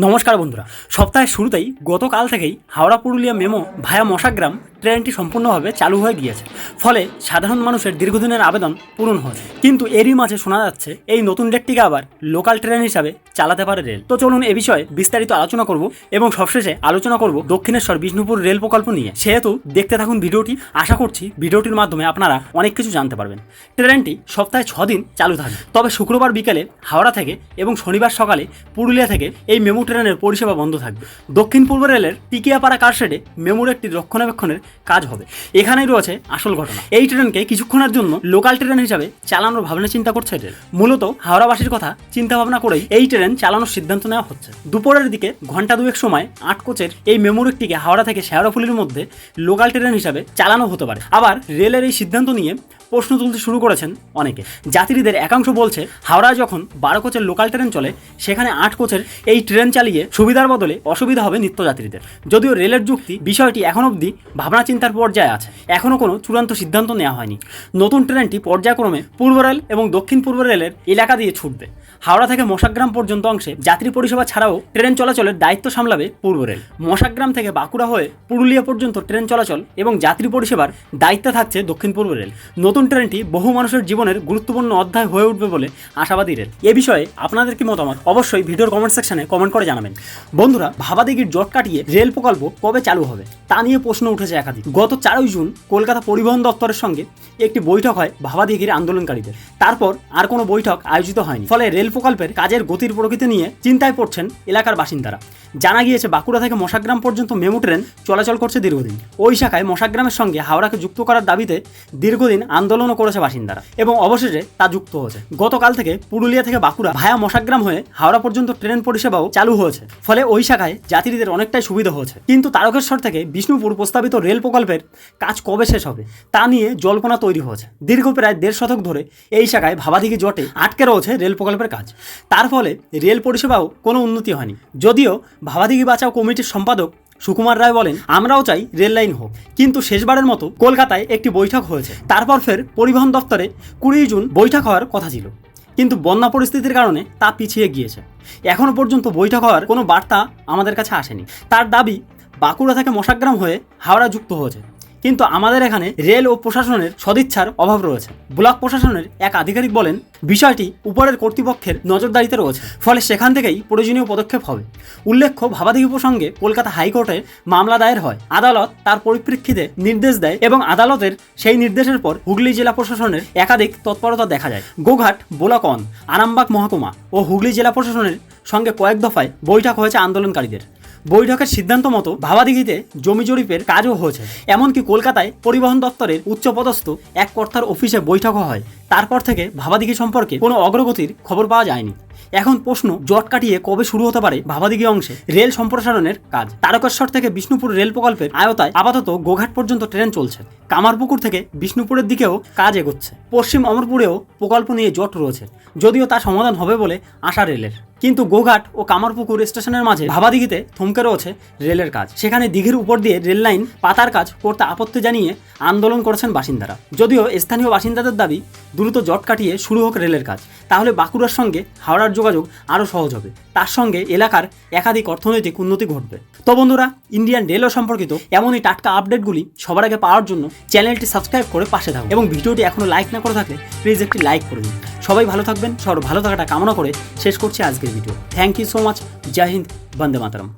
নমস্কার বন্ধুরা। সপ্তাহের শুরুতেই গতকাল থেকেই হাওড়া পুরুলিয়া মেমো ভায়া মশাগ্রাম ট্রেনটি সম্পূর্ণভাবে চালু হয়ে গিয়েছে। ফলে সাধারণ মানুষের দীর্ঘদিনের আবেদন পূরণ হয়েছে কিন্তু এরই মাঝে শোনা যাচ্ছে, এই নতুন ডেটটিকে আবার লোকাল ট্রেন হিসাবে চালাতে পারে রেল। তো চলুন এ বিষয়ে বিস্তারিত আলোচনা করব এবং সবশেষে আলোচনা করব দক্ষিণেশ্বর বিষ্ণুপুর রেল প্রকল্প নিয়ে। সেহেতু দেখতে থাকুন ভিডিওটি। আশা করছি ভিডিওটির মাধ্যমে আপনারা অনেক কিছু জানতে পারবেন। ট্রেনটি সপ্তাহে ছ দিন চালু থাকে। তবে শুক্রবার বিকেলে হাওড়া থেকে এবং শনিবার সকালে পুরুলিয়া থেকে এই মেমু ট্রেনের পরিষেবা বন্ধ থাকবে। দক্ষিণ পূর্ব রেলের টিকিয়াপাড়া কারশেডে মেমুর একটি রক্ষণাবেক্ষণের কাজ হবে। এখানেই রয়েছে আসল ঘটনা। এই ট্রেনকে কিছুক্ষণের জন্য লোকাল ট্রেন হিসাবে চালানোর ভাবনা চিন্তা করছে রেল। মূলত হাওড়াবাসীর কথা চিন্তা ভাবনা করেই এই ট্রেন চালানোর সিদ্ধান্ত নেওয়া হচ্ছে। দুপুরের দিকে ঘণ্টা দুয়েক সময় আট কোচের এই মেমুর একটিকে হাওড়া থেকে শেয়ারফুলির মধ্যে লোকাল ট্রেন হিসাবে চালানো হতে পারে। আবার রেলের এই সিদ্ধান্ত নিয়ে প্রশ্ন তুলতে শুরু করেছেন অনেকে। যাত্রীদের একাংশ বলছে হাওড়ায় যখন বারো কোচের লোকাল ট্রেন চলে, সেখানে আট কোচের এই ট্রেন চালিয়ে সুবিধার বদলে অসুবিধা হবে নিত্যযাত্রীদের। যদিও রেলের যুক্তি বিষয়টি এখন অবধি ভাবনা চিন্তার পর্যায়ে আছে। এখনও কোনো চূড়ান্ত সিদ্ধান্ত নেওয়া হয়নি। নতুন ট্রেনটি পর্যায়ক্রমে পূর্ব রেল এবং দক্ষিণ পূর্ব রেলের এলাকা দিয়ে ছুটবে। হাওড়া থেকে মশাগ্রাম পর্যন্ত অংশে যাত্রী পরিষেবা ছাড়াও ট্রেন চলাচলের দায়িত্ব সামলাবে পূর্ব রেল। মশাগ্রাম থেকে বাঁকুড়া হয়ে পুরুলিয়া পর্যন্ত ট্রেন চলাচল এবং যাত্রী পরিষেবার দায়িত্বে থাকছে দক্ষিণ পূর্ব রেল। নতুন ট্রেনটি বহু মানুষের জীবনের গুরুত্বপূর্ণ অধ্যায় হয়ে উঠবে বলে আশাবাদী রেল। এ বিষয়ে আপনাদের কি মতামত? অবশ্যই ভিডিওর কমেন্ট সেকশনে কমেন্ট করে জানাবেন। বন্ধুরা, ভাবাদিঘির জট কাটিয়ে রেল প্রকল্প কবে চালু হবে? তা নিয়ে প্রশ্ন উঠেছে একাধিক। গত চারই জুন কলকাতা পরিবহন দপ্তরের সঙ্গে একটি বৈঠক হয় ভাবাদিঘির আন্দোলনকারীদের। তারপর আর কোনো বৈঠক আয়োজিত হয়নি। ফলে রেল প্রকল্পের কাজের গতির প্রকৃতি নিয়ে চিন্তায় পড়ছেন এলাকার বাসিন্দারা। জানা গিয়েছে, বাঁকুড়া থেকে মশাগ্রাম পর্যন্ত মেমু ট্রেন চলাচল করছে দীর্ঘদিন। ওই শাখায় মশাগ্রামের সঙ্গে হাওড়াকে যুক্ত করার দাবিতে দীর্ঘদিন আন্দোলনও করেছে বাসিন্দারা এবং অবশেষে তা যুক্ত হয়েছে। গতকাল থেকে পুরুলিয়া থেকে বাঁকুড়া ভায়া মশাগ্রাম হয়ে হাওড়া পর্যন্ত ট্রেন পরিষেবাও চালু হয়েছে। ফলে ওই শাখায় যাত্রীদের অনেকটাই সুবিধা হয়েছে। কিন্তু তারকেশ্বর থেকে বিষ্ণুপুর প্রস্তাবিত রেল প্রকল্পের কাজ কবে শেষ হবে, তা নিয়ে জল্পনা তৈরি হয়েছে। দীর্ঘ প্রায় দেড় শতক ধরে এই শাখায় ভাবাদিঘি জটে আটকে রয়েছে রেল প্রকল্পের কাজ। তার ফলে রেল পরিষেবাও কোনো উন্নতি হয়নি। যদিও ভাবাদিঘি বাঁচাও কমিটির সম্পাদক সুকুমার রায় বলেন, আমরাও চাই রেল লাইন হোক। কিন্তু শেষবারের মতো কলকাতায় একটি বৈঠক হয়েছে। তারপর ফের পরিবহন দপ্তরে কুড়ি জুন বৈঠক হওয়ার কথা ছিল। কিন্তু বন্যা পরিস্থিতির কারণে তা পিছিয়ে গিয়েছে। এখনও পর্যন্ত বৈঠক হওয়ার কোনো বার্তা আমাদের কাছে আসেনি। তার দাবি, বাঁকুড়া থেকে মশাগ্রাম হয়ে হাওড়া যুক্ত হয়েছে। কিন্তু আমাদের এখানে রেল ও প্রশাসনের সদিচ্ছার অভাব রয়েছে। ব্লক প্রশাসনের এক আধিকারিক বলেন, বিষয়টি উপরের কর্তৃপক্ষের নজরদারিতে রয়েছে, ফলে সেখান থেকেই প্রয়োজনীয় পদক্ষেপ হবে। উল্লেখ্য ভাবাদিঘি প্রসঙ্গে কলকাতা হাইকোর্টে মামলা দায়ের হয়। আদালত তার পরিপ্রেক্ষিতে নির্দেশ দেয় এবং আদালতের সেই নির্দেশের পর হুগলি জেলা প্রশাসনের একাধিক তৎপরতা দেখা যায়। গোঘাট বোলাকন আরামবাগ মহকুমা ও হুগলি জেলা প্রশাসনের সঙ্গে কয়েক দফায় বৈঠক হয়েছে আন্দোলনকারীদের। বৈঠকের সিদ্ধান্ত মতো ভাবাদিঘিতে জমি জরিপের কাজও হয়েছে। এমনকি কলকাতায় পরিবহন দপ্তরের উচ্চপদস্থ এক কর্তার অফিসে বৈঠকও হয়। তারপর থেকে ভাবাদিঘি সম্পর্কে কোনো অগ্রগতির খবর পাওয়া যায়নি। এখন প্রশ্ন, জট কাটিয়ে কবে শুরু হতে পারে ভাবাদিঘি অংশে রেল সম্প্রসারণের কাজ? তারকেশ্বর থেকে বিষ্ণুপুর রেল প্রকল্পের আয়তায় আপাতত গোঘাট পর্যন্ত ট্রেন চলছে। কামারপুকুর থেকে বিষ্ণুপুরের দিকেও কাজ এগোচ্ছে। পশ্চিম অমরপুরেও প্রকল্প নিয়ে জট রয়েছে। যদিও তা সমাধান হবে বলে আশা রেলের। কিন্তু গোঘাট ও কামারপুকুর স্টেশনের মাঝে ভাবাদিঘিতে থমকে রয়েছে রেলের কাজ। সেখানে দিঘির উপর দিয়ে রেল লাইন পাতার কাজ করতে আপত্তি জানিয়ে আন্দোলন করেছেন বাসিন্দারা। যদিও স্থানীয় বাসিন্দাদের দাবি, দ্রুত জট কাটিয়ে শুরু হোক রেলের কাজ। তাহলে বাঁকুড়ার সঙ্গে হাওড়ার যোগাযোগ আরও সহজ হবে। তার সঙ্গে এলাকার একাধিক অর্থনৈতিক উন্নতি ঘটবে। তো বন্ধুরা ইন্ডিয়ান রেলও সম্পর্কিত এমনই টাটকা আপডেটগুলি সবার আগে পাওয়ার জন্য চ্যানেলটি সাবস্ক্রাইব করে পাশে থাকুন এবং ভিডিওটি এখনও লাইক না করে থাকলে প্লিজ একটি লাইক করে দিন। সবাই ভালো থাকবেন, সবার ভালো থাকাটা কামনা করে শেষ করছি আজকের video. Thank you so much Joy Hind, Vande Mataram.